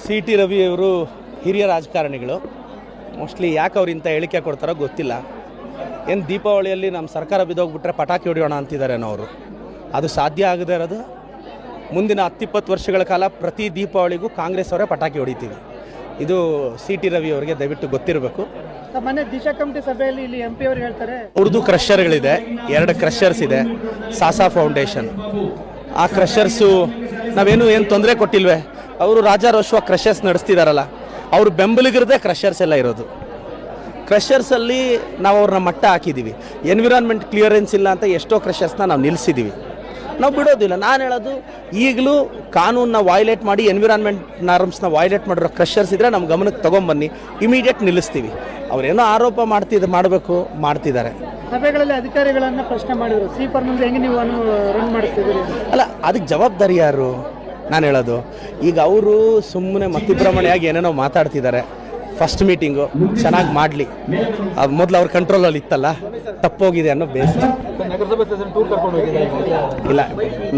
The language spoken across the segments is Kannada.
ಸಿ ಟಿ ರವಿಯವರು ಹಿರಿಯ ರಾಜಕಾರಣಿಗಳು. ಮೋಸ್ಟ್ಲಿ ಯಾಕೆ ಅವ್ರು ಇಂಥ ಹೇಳಿಕೆ ಕೊಡ್ತಾರೋ ಗೊತ್ತಿಲ್ಲ. ಏನು ದೀಪಾವಳಿಯಲ್ಲಿ ನಮ್ಮ ಸರ್ಕಾರ ಬಿದ್ದೋಗ್ಬಿಟ್ರೆ ಪಟಾಕಿ ಹೊಡೆಯೋಣ ಅಂತಿದ್ದಾರೇನೋ ಅವರು. ಅದು ಸಾಧ್ಯ ಆಗದೇ ಇರೋದು. ಮುಂದಿನ ಹತ್ತಿಪ್ಪತ್ತು ವರ್ಷಗಳ ಕಾಲ ಪ್ರತಿ ದೀಪಾವಳಿಗೂ ಕಾಂಗ್ರೆಸ್ ಅವರೇ ಪಟಾಕಿ ಹೊಡಿತೀವಿ. ಇದು ಸಿ ಟಿ ರವಿ ಅವರಿಗೆ ದಯವಿಟ್ಟು ಗೊತ್ತಿರಬೇಕು. ಮೊನ್ನೆ ದಿಶಾ ಕಮಿಟಿ ಸಭೆಯಲ್ಲಿ ಇಲ್ಲಿ ಎಂ ಪಿ ಅವರು ಹೇಳ್ತಾರೆ. ಉರ್ದು ಕ್ರಷರ್ಗಳಿದೆ. ಎರಡು ಕ್ರಷರ್ಸ್ ಇದೆ. ಸಾಸಾ ಫೌಂಡೇಶನ್. ಆ ಕ್ರಷರ್ಸು ನಾವೇನು ಏನು ತೊಂದರೆ ಕೊಟ್ಟಿಲ್ವೇ? ಅವರು ರಾಜಾರೋಶ್ವ ಕ್ರಷರ್ಸ್ ನಡೆಸ್ತಿದಾರಲ್ಲ ಅವ್ರ ಬೆಂಬಲಿಗರದೇ ಕ್ರಷರ್ಸ್ ಎಲ್ಲ ಇರೋದು. ಕ್ರಷರ್ಸಲ್ಲಿ ನಾವು ಅವ್ರನ್ನ ಮಟ್ಟ ಹಾಕಿದ್ದೀವಿ ಎನ್ವಿರಾನ್ಮೆಂಟ್ ಕ್ಲಿಯರೆನ್ಸ್ ಇಲ್ಲ ಅಂತ ಎಷ್ಟೋ ಕ್ರಷರ್ಸ್ನ ನಾವು ನಿಲ್ಲಿಸಿದ್ದೀವಿ ನಾವು ಬಿಡೋದಿಲ್ಲ. ನಾನು ಹೇಳೋದು ಈಗಲೂ ಕಾನೂನನ್ನ ವಾಯ್ಲೇಟ್ ಮಾಡಿ ಎನ್ವಿರಾನ್ಮೆಂಟ್ ನಾರ್ಮ್ಸ್ನ ವಾಯ್ಲೇಟ್ ಮಾಡಿರೋ ಕ್ರಷರ್ಸ್ ಇದ್ದರೆ ನಮ್ಮ ಗಮನಕ್ಕೆ ತೊಗೊಂಬನ್ನಿ. ಇಮಿಡಿಯೇಟ್ ನಿಲ್ಲಿಸ್ತೀವಿ. ಅವರೇನೋ ಆರೋಪ ಮಾಡ್ತಿದ್ದು ಮಾಡಬೇಕು ಮಾಡ್ತಿದ್ದಾರೆ ಸಭೆಗಳಲ್ಲಿ ಅಧಿಕಾರಿಗಳನ್ನು ಪ್ರಶ್ನೆ ಮಾಡಿದರು. ಸಿ ಮುಂದೆ ಹೆಂಗೆ ನೀವು ರನ್ ಮಾಡ್ತಿದ್ದೀರಿ ಅಲ್ಲ ಅದಕ್ಕೆ ಜವಾಬ್ದಾರಿ ಯಾರು? ನಾನು ಹೇಳೋದು ಈಗ ಅವರು ಸುಮ್ಮನೆ ಮತಿಭ್ರಮಣೆಯಾಗಿ ಏನೇನೋ ಮಾತಾಡ್ತಿದ್ದಾರೆ. ಫಸ್ಟ್ ಮೀಟಿಂಗು ಚೆನ್ನಾಗಿ ಮಾಡಲಿ. ಅದು ಮೊದಲು ಅವ್ರ ಕಂಟ್ರೋಲಲ್ಲಿ ಇತ್ತಲ್ಲ ತಪ್ಪೋಗಿದೆ ಅನ್ನೋ ಬೇಸ ನಗರಸಭೆ ಟೂರ್ ಕರ್ಕೊಂಡು ಹೋಗಿದ್ದಾರೆ ಇಲ್ಲ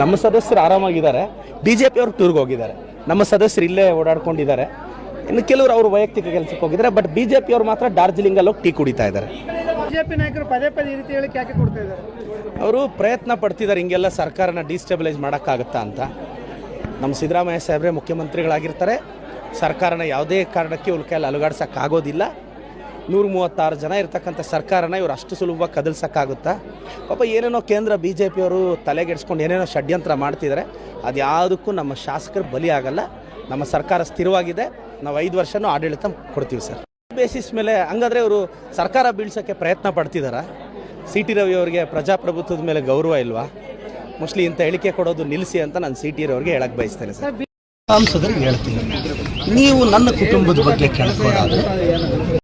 ನಮ್ಮ ಸದಸ್ಯರು ಆರಾಮಾಗಿದ್ದಾರೆ. ಬಿ ಜೆ ಪಿ ಅವ್ರು ಟೂರ್ಗೆ ಹೋಗಿದ್ದಾರೆ. ನಮ್ಮ ಸದಸ್ಯರು ಇಲ್ಲೇ ಓಡಾಡ್ಕೊಂಡಿದ್ದಾರೆ. ಇನ್ನು ಕೆಲವರು ಅವರು ವೈಯಕ್ತಿಕ ಕೆಲಸಕ್ಕೆ ಹೋಗಿದ್ದಾರೆ ಬಟ್ ಬಿ ಜೆ ಪಿ ಅವ್ರು ಮಾತ್ರ ಡಾರ್ಜಿಲಿಂಗಲ್ಲಿ ಹೋಗಿ ಟೀ ಕುಡಿತಾ ಇದ್ದಾರೆ. ಬಿಜೆಪಿ ನಾಯಕರು ಪದೇ ಪದೇ ಈ ರೀತಿ ಹೇಳಿಕೆ ಯಾಕೆ ಕೊಡ್ತಾ ಇದ್ದಾರೆ? ಅವರು ಪ್ರಯತ್ನ ಪಡ್ತಿದ್ದಾರೆ ಹಿಂಗೆಲ್ಲ ಸರ್ಕಾರನ ಡಿಸ್ಟೆಬಿಲೈಸ್ ಮಾಡೋಕ್ಕಾಗತ್ತಾ ಅಂತ. ನಮ್ಮ ಸಿದ್ದರಾಮಯ್ಯ ಸಾಹೇಬ್ರೆ ಮುಖ್ಯಮಂತ್ರಿಗಳಾಗಿರ್ತಾರೆ. ಸರ್ಕಾರನ ಯಾವುದೇ ಕಾರಣಕ್ಕೆ ಇವ್ರ ಕೈಯಲ್ಲಿ ಅಲುಗಾಡ್ಸೋಕ್ಕಾಗೋದಿಲ್ಲ. ನೂರ ಮೂವತ್ತಾರು ಜನ ಇರ್ತಕ್ಕಂಥ ಸರ್ಕಾರನ ಇವರು ಅಷ್ಟು ಸುಲಭವಾಗಿ ಕದಲ್ಸೋಕ್ಕಾಗುತ್ತಾ? ಪಾಪ ಏನೇನೋ ಕೇಂದ್ರ ಬಿ ಜೆ ಪಿಯವರು ತಲೆಗೆಡ್ಸ್ಕೊಂಡು ಏನೇನೋ ಷಡ್ಯಂತ್ರ ಮಾಡ್ತಿದ್ದಾರೆ ಅದು ಯಾವುದಕ್ಕೂ ನಮ್ಮ ಶಾಸಕರು ಬಲಿ ಆಗಲ್ಲ. ನಮ್ಮ ಸರ್ಕಾರ ಸ್ಥಿರವಾಗಿದೆ. ನಾವು ಐದು ವರ್ಷನೂ ಆಡಳಿತ ಕೊಡ್ತೀವಿ ಸರ್. ಬೇಸಿಸ್ ಮೇಲೆ ಹಂಗಾದ್ರೆ ಇವರು ಸರ್ಕಾರ ಬೀಳ್ಸೋಕ್ಕೆ ಪ್ರಯತ್ನ ಪಡ್ತಿದ್ದಾರಾ ಸಿ ಟಿ ರವಿ ಅವರಿಗೆ ಪ್ರಜಾಪ್ರಭುತ್ವದ ಮೇಲೆ ಗೌರವ ಇಲ್ವಾ? ಮೋಸ್ಟ್ಲಿ ಇಂಥ ಹೇಳಿಕೆ ಕೊಡೋದು ನಿಲ್ಲಿಸಿ ಅಂತ ನಾನು ಸಿ ಟಿ ಅವ್ರಿಗೆ ಹೇಳಕ್ಕೆ ಬಯಸ್ತೇನೆ, ಸರ್. ಸಂಸದರಿಗೆ ಹೇಳ್ತೀನಿ. ನೀವು ನನ್ನ ಕುಟುಂಬದ ಬಗ್ಗೆ ಕೇಳ್ಕೊಳ್ಳೋದಾದ್ರೆ